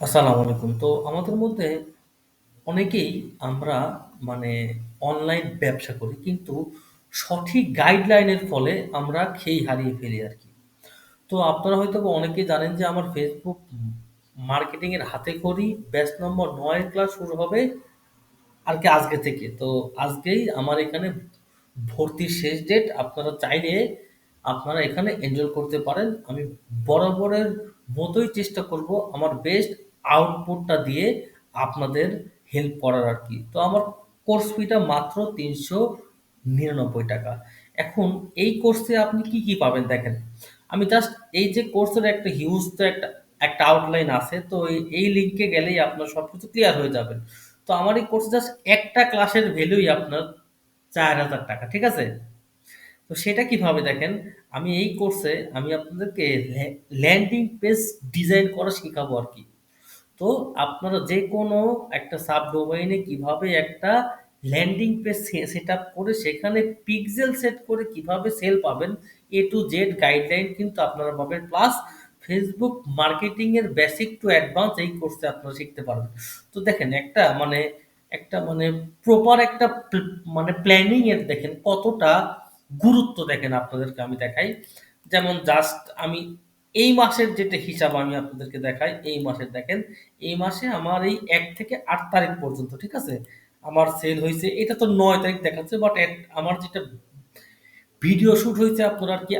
আসসালামু আলাইকুম। তো আমাদের মধ্যে অনেকেই আমরা মানে অনলাইন ব্যবসা করি। কিন্তু সঠিক গাইডলাইনের ফলে আমরা খেই হারিয়ে ফেলি আর কি তো আপনারা হয়তোবা অনেকেই জানেন যে আমার ফেসবুক মার্কেটিং এর হাতেখড়ি ব্যাচ নম্বর ৯ এর ক্লাস শুরু হবে আর কি আজকে থেকে। তো আজকেই আমার এখানে ভর্তির শেষ ডেট। আপনারা চাইলে আপনারা এখানে এনরোল করতে পারেন। আমি বরাবরের মতোই চেষ্টা করব আমার বেস্ট আউটপুটটা দিয়ে আপনাদের হেল্প করার আর কি তো আমার কোর্স ফিটা মাত্র ৳৩৯৯ এখন এই কোর্সে আপনি কি, কি পাবেন দেখেন। আমি জাস্ট এই যে কোর্সের একটা হিউজ তো একটা একটা আউটলাইন আছে। তো এই লিঙ্কে গেলেই আপনার সব কিছু ক্লিয়ার হয়ে যাবেন। তো আমার এই কোর্সে জাস্ট একটা ক্লাসের ভ্যালুই আপনার ৳৪,০০০ ঠিক আছে? তো সেটা কীভাবে দেখেন, আমি এই কোর্সে আমি আপনাদেরকে ল্যান্ডিং পেজ ডিজাইন করা শেখাবো আর আরকি। তো আপনারা যে কোনো একটা সাবডোমেইন এ কীভাবে একটা ল্যান্ডিং পেজ সে সেটআপ করে সেখানে পিক্সেল সেট করে কীভাবে সেল পাবেন এ টু জেড গাইডলাইন কিন্তু আপনারা পাবেন। প্লাস ফেসবুক মার্কেটিং এর বেসিক টু অ্যাডভান্স এই কোর্সে আপনারা শিখতে পারবেন। তো দেখেন একটা মানে একটা মানে প্রপার একটা মানে প্ল্যানিং এর দেখেন কতটা গুরুত্ব দেখেন আপনাদেরকে আমি দেখাই। যেমন জাস্ট আমি এই মাসের যেটা হিসাব আমি আপনাদেরকে দেখাই, এই মাসের দেখেন। এই মাসে আমার এই এক থেকে আট তারিখ পর্যন্ত, ঠিক আছে? আমার সেল হয়েছে এটা তো নয় তারিখ দেখাচ্ছে বাট আমার যেটা ভিডিও শুট হয়েছে আপনার আর কি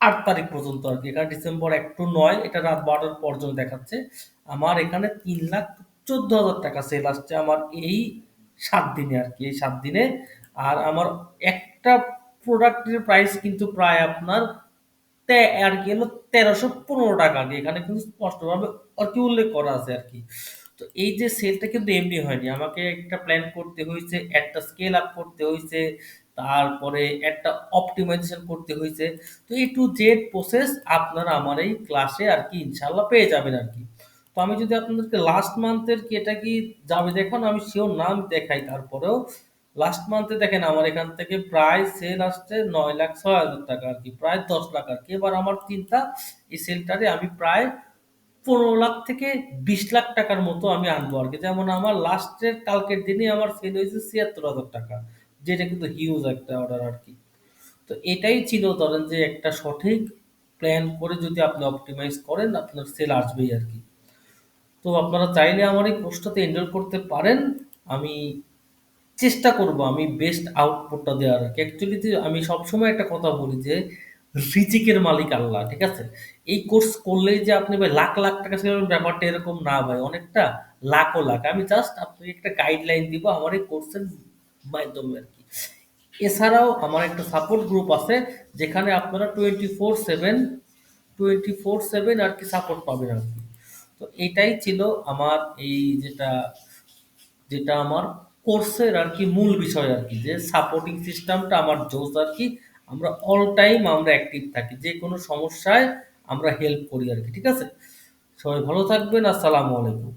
আট তারিখ পর্যন্ত আর কি এখানে ডিসেম্বর ১ টু ৯ এটা রাত বারোটার পর্যন্ত দেখাচ্ছে। আমার এখানে ৳৩,১৪,০০০ সেল আসছে আমার এই সাত দিনে আর কি এই সাত দিনে। আর আমার একটা প্রোডাক্টের প্রাইস কিন্তু প্রায় আপনার তে আরকি হলো ৳১৩১৫ আরকি। এখানে কিন্তু স্পষ্টভাবে আরকি উল্লেখ করা আছে আর কি তো এই যে সেলটা কিন্তু এমনি হয়নি। আমাকে একটা প্ল্যান করতে হয়েছে, একটা স্কেল আপ করতে হয়েছে, তারপরে একটা অপটিমাইজেশন করতে হয়েছে তো এই টু জেড প্রসেস আপনারা আমার এই ক্লাসে আর কি ইনশাল্লাহ পেয়ে যাবেন আর কি তো আমি যদি আপনাদেরকে লাস্ট মান্থের কি এটা কি যাবে দেখানো? আমি সিওর নাম দেখাই, তারপরেও। লাস্ট মান্থে দেখেন আমার এখান থেকে প্রায় সেল আসছে নয় লাখ, ছয় হাজার টাকা আর কি, প্রায় দশ লাখ আর কি। এবার আমার চিন্তা এই সেলটারে আমি প্রায় পনেরো লাখ থেকে বিশ লাখ টাকার মতো আমি আনব আর কি। যেমন আমার লাস্টের কালকের দিনেই আমার সেল হয়েছে ছিয়াত্তর হাজার টাকা, যেটা কিন্তু হিউজ একটা অর্ডার আর কি। তো এটাই ছিল ধরেন যে একটা সঠিক প্ল্যান করে যদি আপনি অপটিমাইজ করেন, আপনার সেল আসবেই আর কি। তো আপনারা চাইলে আমার এই কোর্সটাতে এনরোল করতে পারেন। আমি চেষ্টা করব আমি বেস্ট আউটপুটটা দেওয়ার আরকি। অ্যাকচুয়ালি যে আমি সবসময় একটা কথা বলি যে রিজিকের মালিক আল্লাহ, ঠিক আছে? এই কোর্স করলেই যে আপনি ভাই লাখ, লাখ টাকা করবেন ব্যাপারটা এরকম না ভাই। অনেকটা লাখও লাখ। আমি জাস্ট আপনাকে একটা গাইডলাইন দিব আমার এই কোর্সের মাধ্যমে আরকি। এছাড়াও আমার একটা সাপোর্ট গ্রুপ আছে যেখানে আপনারা টোয়েন্টি ফোর সেভেন 24/7 24/7 আরকি সাপোর্ট পাবেন আরকি। তো এটাই ছিল আমার এই যেটা যেটা আমার কোর্সের আর কি মূল বিষয় আর কি, যে সাপোর্টিং সিস্টেমটা আমার জোস আর কি, আমরা অল টাইম আমরা অ্যাক্টিভ থাকি। যে কোনো সমস্যায় আমরা হেল্প করি আর কি, ঠিক আছে? সবাই ভালো থাকবেন। আসসালামু আলাইকুম।